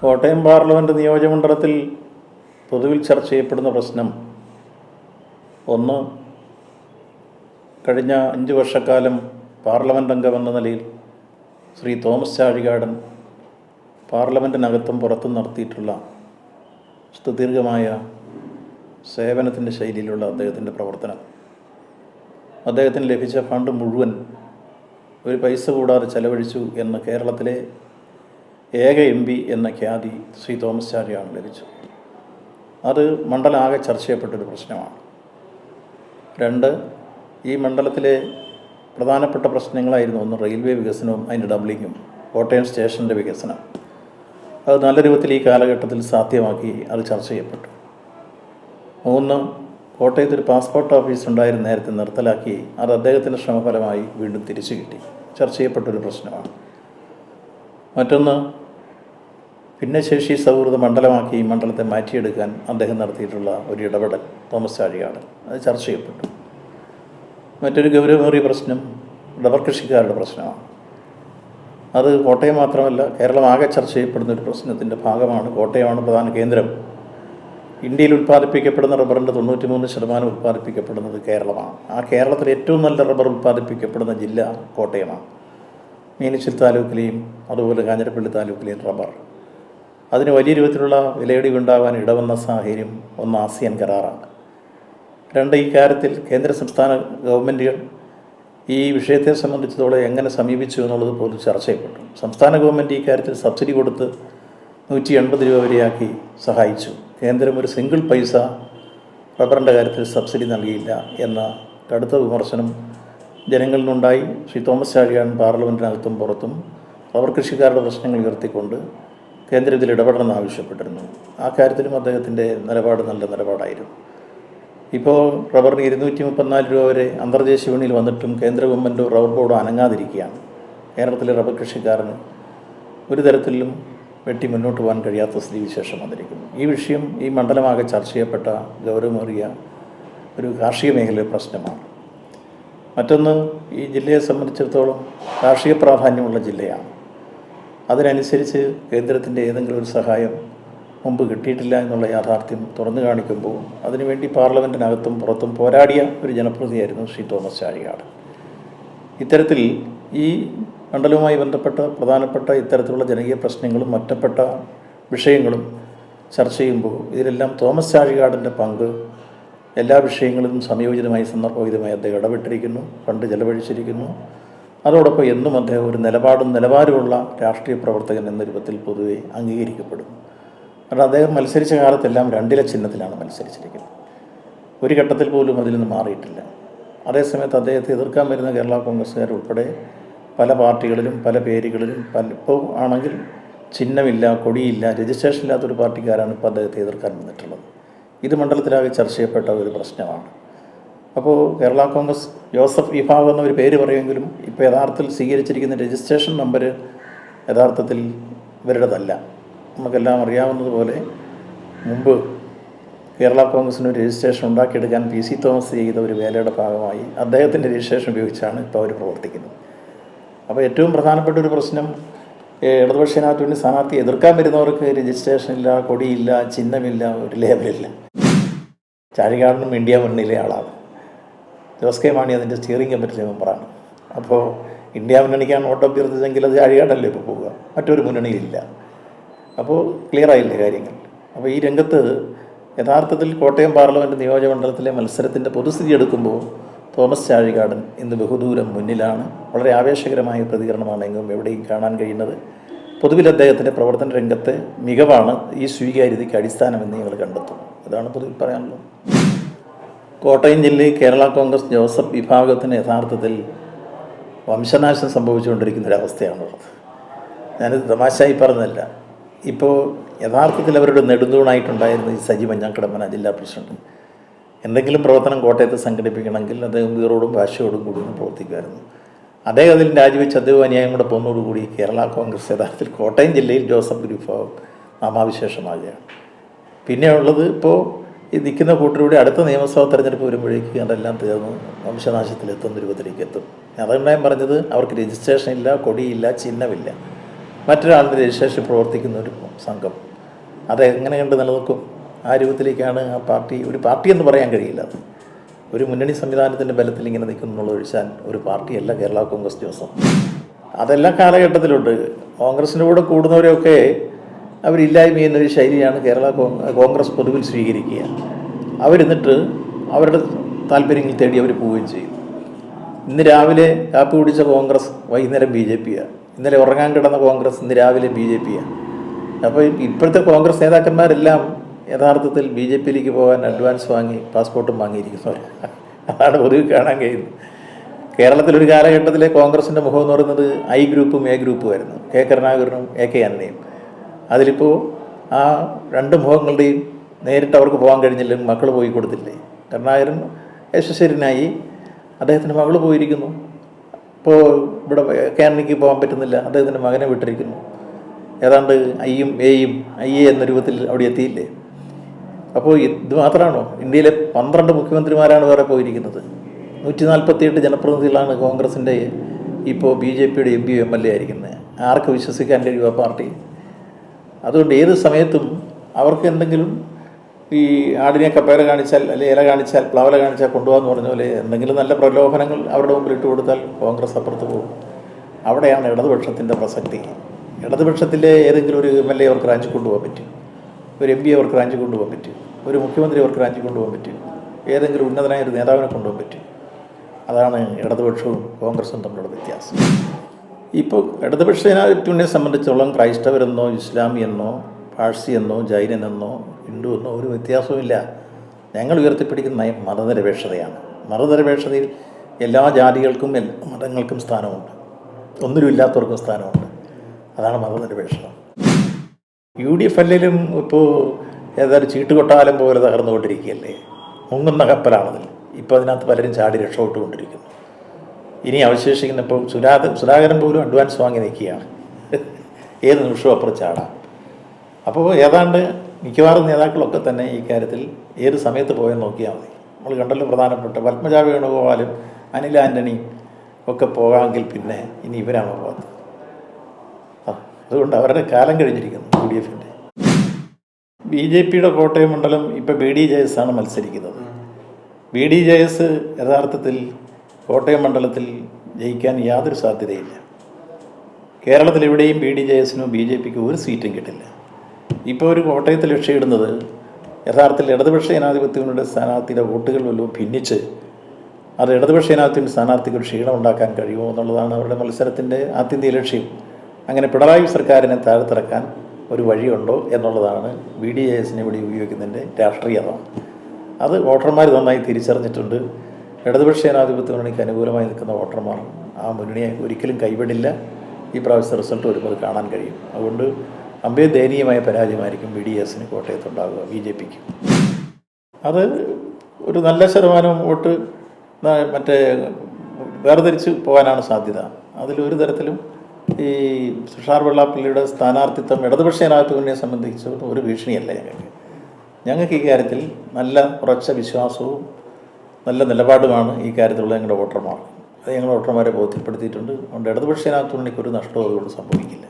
Kottayam parliament നിയോജകമണ്ഡലത്തിൽ പൊതുവിൽ ചർച്ച ചെയ്യപ്പെടുന്ന പ്രശ്നം. ഒന്ന് കഴിഞ്ഞ അഞ്ച് വർഷക്കാലം പാർലമെന്റ് അംഗമെന്ന നിലയിൽ ശ്രീ തോമസ് ചാഴികാടൻ പാർലമെന്റിനകത്തും പുറത്തും നടത്തിയിട്ടുള്ള സുദീർഘമായ സേവനത്തിന്റെ ശൈലിയിലുള്ള അദ്ദേഹത്തിന്റെ പ്രവർത്തനം. അദ്ദേഹത്തിന് ലഭിച്ച ഫണ്ട് മുഴുവൻ ഒരു പൈസ കൂടാതെ ചെലവഴിച്ചു എന്ന് കേരളത്തിലെ ഏക എം പി എന്ന ഖ്യാതി ശ്രീ തോമസ് ചാഴിയാണ് ലഭിച്ചത്. അത് മണ്ഡലമാകെ ചർച്ച ചെയ്യപ്പെട്ടൊരു പ്രശ്നമാണ്. രണ്ട് ഈ മണ്ഡലത്തിലെ പ്രധാനപ്പെട്ട പ്രശ്നങ്ങളായിരുന്നു ഒന്ന് റെയിൽവേ വികസനവും അതിന്റെ ഡബ്ലിങ്ങും കോട്ടയം സ്റ്റേഷന്റെ വികസനം. അത് നല്ല രൂപത്തിൽ ഈ കാലഘട്ടത്തിൽ സാധ്യമാക്കി അത് ചർച്ച ചെയ്യപ്പെട്ടു. മൂന്ന് കോട്ടയത്ത് ഒരു പാസ്പോർട്ട് ഓഫീസ് ഉണ്ടായിരുന്ന നേരത്തെ നിർത്തലാക്കി അത് അദ്ദേഹത്തിന്റെ ശ്രമഫലമായി വീണ്ടും തിരിച്ചു കിട്ടി. ചർച്ച ചെയ്യപ്പെട്ടൊരു പ്രശ്നമാണ്. മറ്റൊന്ന് ഭിന്നശേഷി സൗഹൃദ മണ്ഡലമാക്കി മണ്ഡലത്തെ മാറ്റിയെടുക്കാൻ അദ്ദേഹം നടത്തിയിട്ടുള്ള ഒരു ഇടപെടൽ തോമസ് ചാഴിയാണ് അത് ചർച്ച ചെയ്യപ്പെട്ടു. മറ്റൊരു ഗൗരവമേറിയ പ്രശ്നം റബ്ബർ കൃഷിക്കാരുടെ പ്രശ്നമാണ്. അത് കോട്ടയം മാത്രമല്ല കേരളം ആകെ ചർച്ച ചെയ്യപ്പെടുന്ന ഒരു പ്രശ്നത്തിന്റെ ഭാഗമാണ് കോട്ടയമാണ് പ്രധാന കേന്ദ്രം. ഇന്ത്യയിൽ ഉൽപ്പാദിപ്പിക്കപ്പെടുന്ന റബ്ബറിന്റെ തൊണ്ണൂറ്റി മൂന്ന് ശതമാനം ഉൽപ്പാദിപ്പിക്കപ്പെടുന്നത് കേരളമാണ്. ആ കേരളത്തിൽ ഏറ്റവും നല്ല റബ്ബർ ഉൽപ്പാദിപ്പിക്കപ്പെടുന്ന ജില്ല കോട്ടയമാണ്. മീനച്ചിൽ താലൂക്കിലെയും അതുപോലെ കാഞ്ഞിരപ്പള്ളി താലൂക്കിലെയും റബ്ബർ. അതിന് വലിയ രൂപത്തിലുള്ള വിലയിടിവ് ഉണ്ടാകാൻ ഇടവന്ന സാഹചര്യം ഒന്ന് ആസിയൻ കരാറാണ്. രണ്ട് ഈ കാര്യത്തിൽ കേന്ദ്ര സംസ്ഥാന ഗവൺമെന്റുകൾ ഈ വിഷയത്തെ സംബന്ധിച്ചിടത്തോളം എങ്ങനെ സമീപിച്ചു എന്നുള്ളത് പോലും ചർച്ച ചെയ്യപ്പെട്ടു സംസ്ഥാന ഗവൺമെന്റ് ഈ കാര്യത്തിൽ സബ്സിഡി കൊടുത്ത് നൂറ്റി എൺപത് രൂപ വരെയാക്കി സഹായിച്ചു. കേന്ദ്രം ഒരു സിംഗിൾ പൈസ റബ്ബറിന്റെ കാര്യത്തിൽ സബ്സിഡി നൽകിയില്ല എന്ന കടുത്ത വിമർശനം ജനങ്ങളിൽ നിന്നുണ്ടായി ശ്രീ തോമസ് ചാഴിയാൻ പാർലമെന്റിനകത്തും പുറത്തും അവർ കൃഷിക്കാരുടെ പ്രശ്നങ്ങൾ ഉയർത്തിക്കൊണ്ട് കേന്ദ്രം ഇതിൽ ഇടപെടണമെന്ന് ആവശ്യപ്പെട്ടിരുന്നു. ആ കാര്യത്തിലും അദ്ദേഹത്തിന്റെ നിലപാട് നല്ല നിലപാടായിരുന്നു. ഇപ്പോൾ റബ്ബറിന് ഇരുന്നൂറ്റി മുപ്പത്തിനാല് രൂപ വരെ അന്തർദേശീയ വിപണിയിൽ വന്നിട്ടും കേന്ദ്ര ഗവൺമെന്റോ റബ്ബർ ബോർഡ് അനങ്ങാതിരിക്കുകയാണ്. കേരളത്തിലെ റബ്ബർ കൃഷിക്കാരന് ഒരു തരത്തിലും വെട്ടി മുന്നോട്ട് പോകാൻ കഴിയാത്ത സ്ഥിതിവിശേഷം വന്നിരിക്കുന്നു. ഈ വിഷയം ഈ മണ്ഡലമാകെ ചർച്ച ചെയ്യപ്പെട്ട ഗൗരവമേറിയ ഒരു കാർഷിക മേഖലയിലെ പ്രശ്നമാണ്. മറ്റൊന്ന് ഈ ജില്ലയെ സംബന്ധിച്ചിടത്തോളം കാർഷിക പ്രാധാന്യമുള്ള ജില്ലയാണ്. അതിനനുസരിച്ച് കേന്ദ്രത്തിന്റെ ഏതെങ്കിലും ഒരു സഹായം മുമ്പ് കിട്ടിയിട്ടില്ല എന്നുള്ള യാഥാർത്ഥ്യം തുറന്നു കാണിക്കുമ്പോൾ അതിനുവേണ്ടി പാർലമെന്റിനകത്തും പുറത്തും പോരാടിയ ഒരു ജനപ്രതിയായിരുന്നു ശ്രീ തോമസ് ചാഴികാട് ഇത്തരത്തിൽ ഈ മണ്ഡലവുമായി ബന്ധപ്പെട്ട പ്രധാനപ്പെട്ട ഇത്തരത്തിലുള്ള ജനകീയ പ്രശ്നങ്ങളും ഒറ്റപ്പെട്ട വിഷയങ്ങളും ചർച്ച ചെയ്യുമ്പോൾ ഇതിലെല്ലാം തോമസ് ചാഴികാടിന്റെ പങ്ക് എല്ലാ വിഷയങ്ങളിലും സംയോജിതമായി സന്ദർഭോചിതമായി അദ്ദേഹം ഇടപെട്ടിരിക്കുന്നു ഫണ്ട് ചെലവഴിച്ചിരിക്കുന്നു. അതോടൊപ്പം എന്നും അദ്ദേഹം ഒരു നിലപാടും നിലവാരമുള്ള രാഷ്ട്രീയ പ്രവർത്തകൻ എന്ന രൂപത്തിൽ പൊതുവെ അംഗീകരിക്കപ്പെടുന്നു. കാരണം അദ്ദേഹം മത്സരിച്ച കാലത്തെല്ലാം രണ്ടില ചിഹ്നത്തിലാണ് മത്സരിച്ചിരിക്കുന്നത്. ഒരു ഘട്ടത്തിൽ പോലും അതിൽ നിന്ന് മാറിയിട്ടില്ല. അതേസമയത്ത് അദ്ദേഹത്തെ എതിർക്കാൻ വരുന്ന കേരള കോൺഗ്രസ്സുകാർ ഉൾപ്പെടെ പല പാർട്ടികളിലും പല പേരുകളിലും പല ഇപ്പോൾ ആണെങ്കിൽ ചിഹ്നമില്ല കൊടിയില്ല രജിസ്ട്രേഷൻ ഇല്ലാത്തൊരു പാർട്ടിക്കാരാണ് ഇപ്പോൾ അദ്ദേഹത്തെ എതിർക്കാൻ വന്നിട്ടുള്ളത്. ഇത് മണ്ഡലത്തിലാകെ ചർച്ച ചെയ്യപ്പെട്ട ഒരു പ്രശ്നമാണ്. അപ്പോൾ കേരള കോൺഗ്രസ് ജോസഫ് വിഭാഗം എന്നൊരു പേര് പറയുമെങ്കിലും ഇപ്പോൾ യഥാർത്ഥത്തിൽ സ്വീകരിച്ചിരിക്കുന്ന രജിസ്ട്രേഷൻ നമ്പർ യഥാർത്ഥത്തിൽ ഇവരുടേതല്ല. നമുക്കെല്ലാം അറിയാവുന്നതുപോലെ മുമ്പ് കേരള കോൺഗ്രസിന് ഒരു രജിസ്ട്രേഷൻ ഉണ്ടാക്കിയെടുക്കാൻ പി സി തോമസ് ചെയ്ത ഒരു വേലയുടെ ഭാഗമായി അദ്ദേഹത്തിന്റെ രജിസ്ട്രേഷൻ ഉപയോഗിച്ചാണ് ഇപ്പോൾ അവർ പ്രവർത്തിക്കുന്നത്. അപ്പോൾ ഏറ്റവും പ്രധാനപ്പെട്ട ഒരു പ്രശ്നം ഏഹ്, ഇടതുപക്ഷ ജനാധിപത്യ വേണ്ടി സ്ഥാനാർത്ഥി എതിർക്കാൻ വരുന്നവർക്ക് രജിസ്ട്രേഷൻ ഇല്ല കൊടിയില്ല ചിഹ്നമില്ല ഒരു ലേബലില്ല. ചാഴികാടനും ഇന്ത്യ മുന്നണിയിലെ ആളാണ്. ജോസ് കെ മാണി അതിന്റെ സ്റ്റിയറിംഗ് കമ്മിറ്റി മെമ്പറാണ് അപ്പോൾ ഇന്ത്യ മുന്നണിക്കാണ് വോട്ട് അഭ്യർത്ഥിച്ചെങ്കിൽ അത് ചാഴികാടല്ലേ ഇപ്പോൾ പോവുക? മറ്റൊരു മുന്നണിയിലില്ല. അപ്പോൾ ക്ലിയർ ആയില്ലേ കാര്യങ്ങൾ? അപ്പോൾ ഈ രംഗത്ത് യഥാർത്ഥത്തിൽ കോട്ടയം പാർലമെന്റ് നിയോജകമണ്ഡലത്തിലെ മത്സരത്തിന്റെ പൊതുസ്ഥിതി എടുക്കുമ്പോൾ തോമസ് ചാഴികാടൻ ഇന്ന് ബഹുദൂരം മുന്നിലാണ്. വളരെ ആവേശകരമായ പ്രതികരണമാണ് എങ്ങും എവിടെയും കാണാൻ കഴിയുന്നത്. പൊതുവിൽ അദ്ദേഹത്തിന്റെ പ്രവർത്തന രംഗത്തെ മികവാണ് ഈ സ്വീകാര്യതയ്ക്ക് അടിസ്ഥാനമെന്ന് ഞങ്ങൾ കണ്ടെത്തും. അതാണ് പൊതുവിൽ പറയാനുള്ളത്. കോട്ടയം ജില്ലയിൽ കേരള കോൺഗ്രസ് ജോസഫ് വിഭാഗത്തിന് യഥാർത്ഥത്തിൽ വംശനാശം സംഭവിച്ചുകൊണ്ടിരിക്കുന്ന ഒരവസ്ഥയാണുള്ളത് ഞാനിത് തമാശയായി പറഞ്ഞതല്ല. ഇപ്പോൾ യഥാർത്ഥത്തിൽ അവരുടെ നെടുന്തൂണായിട്ടുണ്ടായിരുന്ന ഈ സജി മഞ്ഞാക്കടമ്പന ജില്ലാ പ്രസിഡന്റ് എന്തെങ്കിലും പ്രവർത്തനം കോട്ടയത്ത് സംഘടിപ്പിക്കണമെങ്കിൽ അദ്ദേഹം വീറോടും ഭാഷയോടും കൂടി പ്രവർത്തിക്കുമായിരുന്നു. അദ്ദേഹം അതിൽ രാജിവെച്ച് അദ്ദേഹം അനുയായം കൂടെ പോകുന്നതോടുകൂടി കേരള കോൺഗ്രസ് യഥാർത്ഥത്തിൽ കോട്ടയം ജില്ലയിൽ ജോസഫ് വിഭാഗം നാമാവിശേഷമാകുകയാണ്. പിന്നെയുള്ളത് ഇപ്പോൾ ഈ നിൽക്കുന്ന കൂട്ടരുടെ അടുത്ത നിയമസഭാ തെരഞ്ഞെടുപ്പ് വരുമ്പോഴേക്ക് അതെല്ലാം തീർന്ന്. വംശനാശത്തിലെത്തുന്ന രൂപത്തിലേക്ക് എത്തും. അതുകൊണ്ടാണ് ഞാൻ പറഞ്ഞത് അവർക്ക് രജിസ്ട്രേഷൻ ഇല്ല കൊടിയില്ല ചിഹ്നമില്ല. മറ്റൊരാളുടെ രജിസ്ട്രേഷൻ പ്രവർത്തിക്കുന്ന ഒരു സംഘം. അതെങ്ങനെ കണ്ട് നിലനിൽക്കും? ആ രൂപത്തിലേക്കാണ് ആ പാർട്ടി ഒരു പാർട്ടി എന്ന് പറയാൻ കഴിയില്ല. അത് ഒരു മുന്നണി സംവിധാനത്തിന്റെ ബലത്തിൽ ഇങ്ങനെ നിൽക്കുന്നുള്ള ഒഴിച്ചാൽ ഒരു പാർട്ടിയല്ല കേരള കോൺഗ്രസ് ദിവസം. അതെല്ലാം കാലഘട്ടത്തിലുണ്ട്. കോൺഗ്രസിന്റെ കൂടെ കൂടുന്നവരെയൊക്കെ അവരില്ലായ്മ എന്നൊരു ശൈലിയാണ് കേരള കോൺഗ്രസ് പൊതുവിൽ സ്വീകരിക്കുക. അവരെന്നിട്ട് അവരുടെ താല്പര്യങ്ങൾ തേടി അവർ പോവുകയും ചെയ്യും. ഇന്ന് രാവിലെ കാപ്പി കുടിച്ച കോൺഗ്രസ് വൈകുന്നേരം ബി ജെ പിയാണ് ഇന്നലെ ഉറങ്ങാൻ കിടന്ന കോൺഗ്രസ് ഇന്ന് രാവിലെ ബി ജെ പിയാണ് അപ്പോൾ ഇപ്പോഴത്തെ കോൺഗ്രസ് നേതാക്കന്മാരെല്ലാം യഥാർത്ഥത്തിൽ ബി ജെ പിയിലേക്ക് പോകാൻ അഡ്വാൻസ് വാങ്ങി പാസ്പോർട്ടും വാങ്ങിയിരിക്കുന്നവർ അതാണ് പൊതുവെ കാണാൻ കഴിയുന്നത്. കേരളത്തിലൊരു കാലഘട്ടത്തിൽ കോൺഗ്രസിന്റെ മുഖം എന്ന് പറയുന്നത് ഐ ഗ്രൂപ്പും എ ഗ്രൂപ്പും ആയിരുന്നു. കെ കരുണാകരനും എ കെ അന്നയും. അതിലിപ്പോൾ ആ രണ്ട് മുഖങ്ങളുടെയും നേരിട്ട് അവർക്ക് പോകാൻ കഴിഞ്ഞില്ലെങ്കിൽ മക്കൾ പോയി കൊടുത്തില്ലേ? കരുണാകരൻ യശസ്വരനായി അദ്ദേഹത്തിന്റെ മകൾ പോയിരിക്കുന്നു. ഇപ്പോൾ ഇവിടെ കാനഡയ്ക്ക് പോകാൻ പറ്റുന്നില്ല. അദ്ദേഹത്തിന്റെ മകനെ വിട്ടിരിക്കുന്നു. ഏതാണ്ട് ഐയും എയും ഐ എ എന്ന രൂപത്തിൽ അവിടെ എത്തിയില്ലേ? അപ്പോൾ ഇത് മാത്രമാണോ? ഇന്ത്യയിലെ പന്ത്രണ്ട് മുഖ്യമന്ത്രിമാരാണ് വേറെ പോയിരിക്കുന്നത്. നൂറ്റി നാൽപ്പത്തിയെട്ട് ജനപ്രതിനിധികളാണ് കോൺഗ്രസിന്റെ ഇപ്പോൾ ബി ജെ പിയുടെ M P M L A ആയിരിക്കുന്നത്. ആർക്ക് വിശ്വസിക്കാൻ കഴിയും ആ പാർട്ടി? അതുകൊണ്ട് ഏത് സമയത്തും അവർക്ക് എന്തെങ്കിലും ഈ ആടിനെ കപ്പേര കാണിച്ചാൽ അല്ലെങ്കിൽ ഇല കാണിച്ചാൽ പ്ലവല കാണിച്ചാൽ കൊണ്ടുപോകാന്ന് പറഞ്ഞ പോലെ എന്തെങ്കിലും നല്ല പ്രലോഭനങ്ങൾ അവരുടെ മുമ്പിൽ ഇട്ട് കൊടുത്താൽ കോൺഗ്രസ് അപ്പുറത്ത് പോകും. അവിടെയാണ് ഇടതുപക്ഷത്തിന്റെ പ്രസക്തി. ഇടതുപക്ഷത്തിലെ ഏതെങ്കിലും ഒരു എം എൽ എ അവർക്ക് റാഞ്ചി കൊണ്ടുപോകാൻ പറ്റും. ഒരു എം പി അവർക്ക് റാഞ്ചി കൊണ്ടുപോകാൻ പറ്റും. ഒരു മുഖ്യമന്ത്രി അവർക്ക് രാജ്യം കൊണ്ടുപോകാൻ പറ്റും. ഏതെങ്കിലും ഉന്നതനായ ഒരു നേതാവിനെ കൊണ്ടുപോകാൻ പറ്റും. അതാണ് ഇടതുപക്ഷവും കോൺഗ്രസും തമ്മിലുള്ള വ്യത്യാസം. ഇപ്പോൾ ഇടതുപക്ഷ ജനാധിപത്യത്തിനെ സംബന്ധിച്ചോളം ക്രൈസ്തവരെന്നോ ഇസ്ലാമി എന്നോ പാഴ്സി എന്നോ ജൈനനെന്നോ ഹിന്ദു എന്നോ ഒരു വ്യത്യാസവുമില്ല. ഞങ്ങൾ ഉയർത്തിപ്പിടിക്കുന്ന നയം മതനിരപേക്ഷതയാണ്. മതനിരപേക്ഷതയിൽ എല്ലാ ജാതികൾക്കും മതങ്ങൾക്കും സ്ഥാനമുണ്ട്. ഒന്നിലും ഇല്ലാത്തവർക്കും സ്ഥാനമുണ്ട്. അതാണ് മതനിരപേക്ഷത. യു ഡി എഫ് അല്ലെങ്കിലും ഇപ്പോൾ ഏതായാലും ചീട്ടുകൊട്ടാലം പോലെ തകർന്നുകൊണ്ടിരിക്കുകയല്ലേ? മുങ്ങുന്ന കപ്പലാണതിൽ. ഇപ്പോൾ അതിനകത്ത് പലരും ചാടി രക്ഷപ്പെട്ടുകൊണ്ടിരിക്കുന്നു. ഇനി അവശേഷിക്കുന്ന ഇപ്പോൾ സുരാത സുധാകരൻ പോലും അഡ്വാൻസ് വാങ്ങി നിൽക്കുകയാണ്. ഏത് നിമിഷവും അപ്പുറം ചാടാം. അപ്പോൾ ഏതാണ്ട് മിക്കവാറും നേതാക്കളൊക്കെ തന്നെ ഈ കാര്യത്തിൽ ഏത് സമയത്ത് പോയെന്ന് നോക്കിയാൽ മതി. നമ്മൾ കണ്ടല്ലോ പ്രധാനപ്പെട്ട പത്മജ വേണുഗോപാലും അനിൽ ആന്റണി ഒക്കെ പോകാമെങ്കിൽ പിന്നെ ഇനി ഇവരാണ് പോകാത്തത്? അതുകൊണ്ട് അവരുടെ കാലം കഴിഞ്ഞിരിക്കുന്നു യു ഡി എഫിന്റെ. ബി ജെ പിയുടെ കോട്ടയം മണ്ഡലം ഇപ്പോൾ ബി ഡി ജെ എസ് ആണ് മത്സരിക്കുന്നത്. ബി ഡി ജെ എസ് യഥാർത്ഥത്തിൽ കോട്ടയം മണ്ഡലത്തിൽ ജയിക്കാൻ യാതൊരു സാധ്യതയില്ല. കേരളത്തിൽ എവിടെയും ബി ഡി ജെ എസിനോ ബി ജെ പിക്കോ ഒരു സീറ്റും കിട്ടില്ല. ഇപ്പോൾ ഒരു കോട്ടയത്ത് ലക്ഷ്യമിടുന്നത് യഥാർത്ഥത്തിൽ ഇടതുപക്ഷ ജനാധിപത്യങ്ങളുടെ സ്ഥാനാർത്ഥിയുടെ വോട്ടുകൾ വല്ലതും ഭിന്നിച്ച് അത് ഇടതുപക്ഷ ജനാധിപത്യ സ്ഥാനാർത്ഥിക്ക് ഒരു ക്ഷീണം ഉണ്ടാക്കാൻ കഴിയുമോ എന്നുള്ളതാണ് അവരുടെ മത്സരത്തിന്റെ ആത്യന്തിക ലക്ഷ്യം. അങ്ങനെ പിണറായി സർക്കാരിനെ താഴ്ത്തിറക്കാൻ ഒരു വഴിയുണ്ടോ എന്നുള്ളതാണ് ബി ഡി എ എസിനെ ഉപയോഗിക്കുന്നതിന്റെ രാഷ്ട്രീയത അത് വോട്ടർമാർ നന്നായി തിരിച്ചറിഞ്ഞിട്ടുണ്ട്. ഇടതുപക്ഷ ജനാധിപത്യ മുന്നണിക്ക് അനുകൂലമായി നിൽക്കുന്ന വോട്ടർമാർ ആ മുന്നണിയെ ഒരിക്കലും കൈവിടില്ല. ഈ പ്രാവശ്യത്തെ റിസൾട്ട് വരുമ്പോൾ കാണാൻ കഴിയും. അതുകൊണ്ട് അമ്പേ ദയനീയമായ പരാജയമായിരിക്കും ബി ഡി എസിന് കോട്ടയത്തുണ്ടാകുക ബി ജെ പിക്ക്. അത് ഒരു നല്ല ശതമാനം വോട്ട് മറ്റേ വേർതിരിച്ച് പോകാനാണ് സാധ്യത. അതിലൊരു തരത്തിലും ഈ തുഷാർ വെള്ളാപ്പള്ളിയുടെ സ്ഥാനാർത്ഥിത്വം ഇടതുപക്ഷ ജനാധിപത്യത്തിനെ സംബന്ധിച്ച് ഒരു ഭീഷണിയല്ല ഞങ്ങൾക്ക്. ഞങ്ങൾക്ക് ഈ കാര്യത്തിൽ നല്ല ഉറച്ച വിശ്വാസവും നല്ല നിലപാടുമാണ് ഈ കാര്യത്തിലുള്ള ഞങ്ങളുടെ വോട്ടർമാർ അത് ഞങ്ങളുടെ വോട്ടർമാരെ ബോധ്യപ്പെടുത്തിയിട്ടുണ്ട്. അതുകൊണ്ട് ഇടതുപക്ഷ ഒരു നഷ്ടവും അതുകൊണ്ട് സംഭവിക്കില്ല.